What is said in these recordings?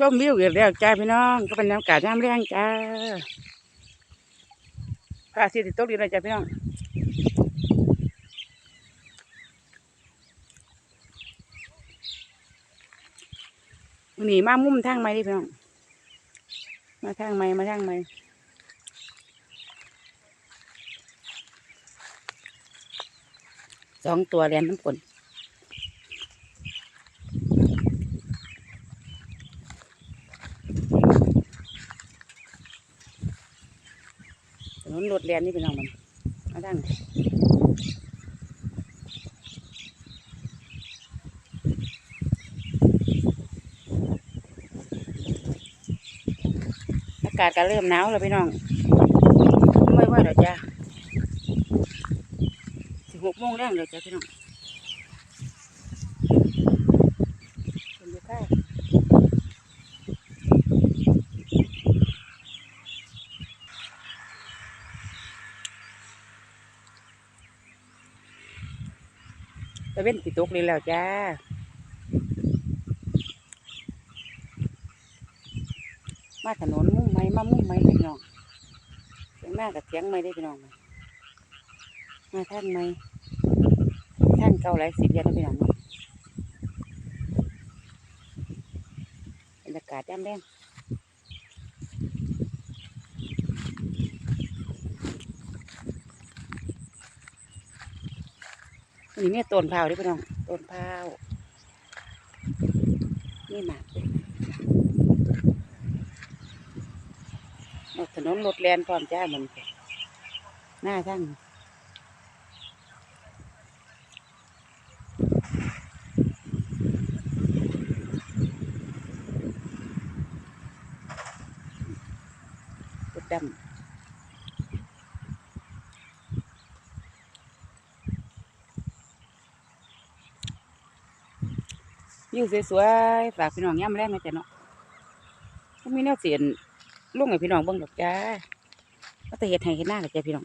ชมวิวอีกแล้วจ้าพี่น้องก็เป็นน้ำกาดน้ำแรงจ้าพระอาทิตย์ตกดีเลยจ้าพี่น้องวันนี้มามุ่มทางไม้ดิพี่น้อง มาทางไม้มาทางไม้สองตัวเรียนน้ำฝน นนรถเรียนนี่เป็นเองมันมาดังอากาศก็เริ่มหนาวแล้วพี่น้องไม่ไหวหรอกจ้าสิบหกโมงแรกเลยจ้าพี่น้องเป็นยังไงตะ เว้นสิตกเลยแล้วจ้ามาถนนมุ่งไม้มามุ่งไม้พี่น้องเสียงหน้ากับเสียงไม้ได้พี่น้องมามาท่านไม้ท่านเก่าหลายสิบเดือนแล้วพี่น้องบรรยากาศย่ำแดง นี่แม่ต้นพร้าวด้อพี่น้องต้นพร้าวนี่หมากเลยเอาถนนรถแลนพร้อมจ้ามันหน้าทั้งดำ วิวสวยๆฝากพี่น้องย่ำแรงนะจ๊ะเนาะก็มีแนวเสียนลุงให้พี่น้องเบิ่งดอกจ้าก็จะเฮ็ดให้เฮ็ดหน้ากับจ้าพี่น้อง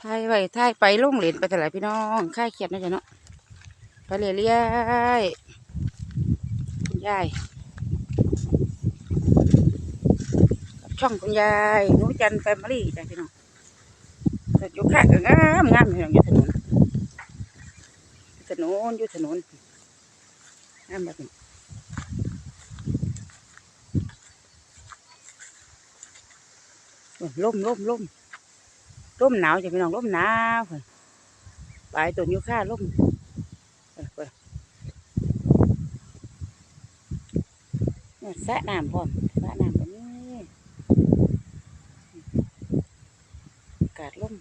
ถ่ายไว้ถ่ายไปลุงเหรียญไปแต่ละพี่น้องค่ายเขียดนะจ๊ะเนาะไปเรื่อยๆคุณยายช่องคุณยายหนูจันแฟมิลี่จ้าพี่น้องแต่อยู่ข้างก็งามงามพี่น้องอยู่ถนน นนอยู่ถนนงามแบบนี้โอ้ยล่มล่มล่มล่มหนาวจ้ะพี่น้องล่มหนาวเพิ่นปลายต้นยูคาล่มเออเพิ่นเนี่ยสระน้ำพร้อมสระน้ำตรงนี้อากาศล่ม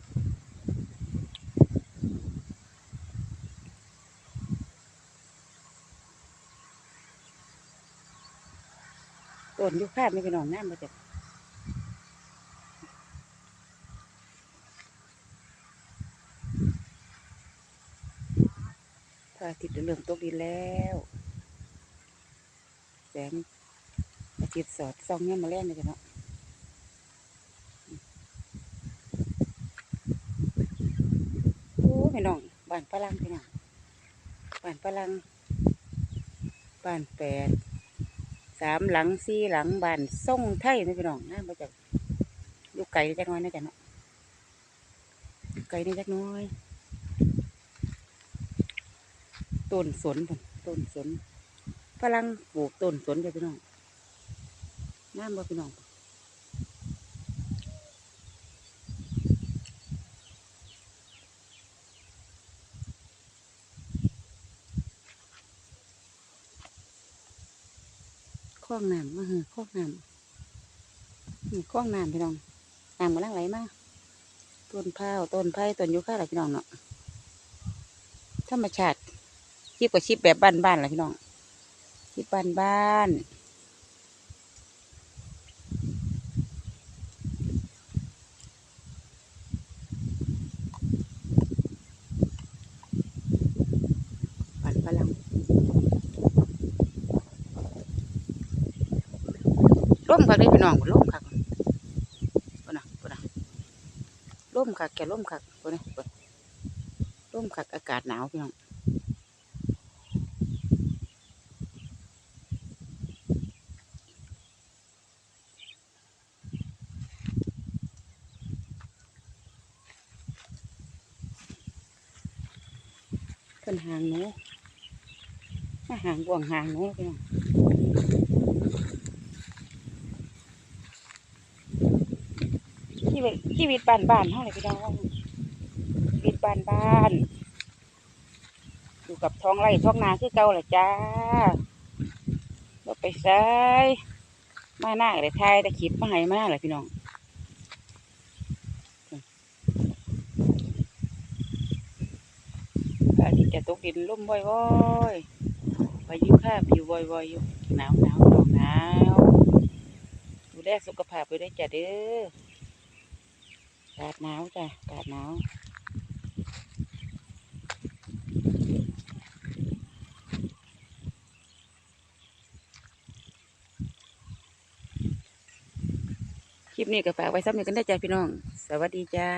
ต้ นยูคาไม่พี่น้องน้ำมาจากพระอาทิตย์เริ่มตกดินแล้ว แสงอาทิตย์สอดส่องเนี่ยมาแรงเลยจ้ะเนาะโอ้พี่น้องบ้านฝรั่งพี่น้องบ้านฝรั่งบ้านแปด สามหลังสี่หลังบ้านส่งไทยนี่พี่น้องนะมาจากอยู่ไกลจักน้อยนะจ๊ะเนาะอยู่ไกลนี่จักน้อยต้นสนพุ่นต้นสนฝรั่งปลูกต้นสนจ้ะพี่น้องงามบ่พี่น้อง คลองน้ำมาเหอะคลองน้ำนี่คลองน้ำพี่น้องน้ำกำลังไหลมาต้นพร้าวต้นไผ่ต้นยูคาอะไรพี่น้องเนาะธรรมชาติชิปกับชิปแบบบ้านๆแหละพี่น้องชิปบ้านๆ ล่มค่ะได้พี่น้องล่มค่ะปนน่ะปนน่ะล่มค่ะแกล่มคักปุ่นนี่ปุ่นล่มค่ะอากาศหนาวพี่น้องเป็นหางหนูหางกว่างหางหนูพี่น้อง ชีวิตบ้านบ้านๆเท่าไหร่พี่น้องชีวิตบ้านบ้านอยู่กับท้องไร่ท้องนาคือเก่าแหละจ้าเราไปใช้มาหน้าเลยทายแต่คลิปมาให้มาเลยพี่น้องพระอาทิตย์จะตกดินล่มบ่อยๆพายุข้ามอยู่บ่อยๆอยู่หนาวหนาวหนาวหนาวดูแลสุขภาพไปด้วยจ้ะเด้อ กาดหนาวจ้ะอากาดหนาวคลิปนี้ก็ฝากไว้ซ้ำหนึ่งกันได้จ้ะพี่น้อง สวัสดีจ้า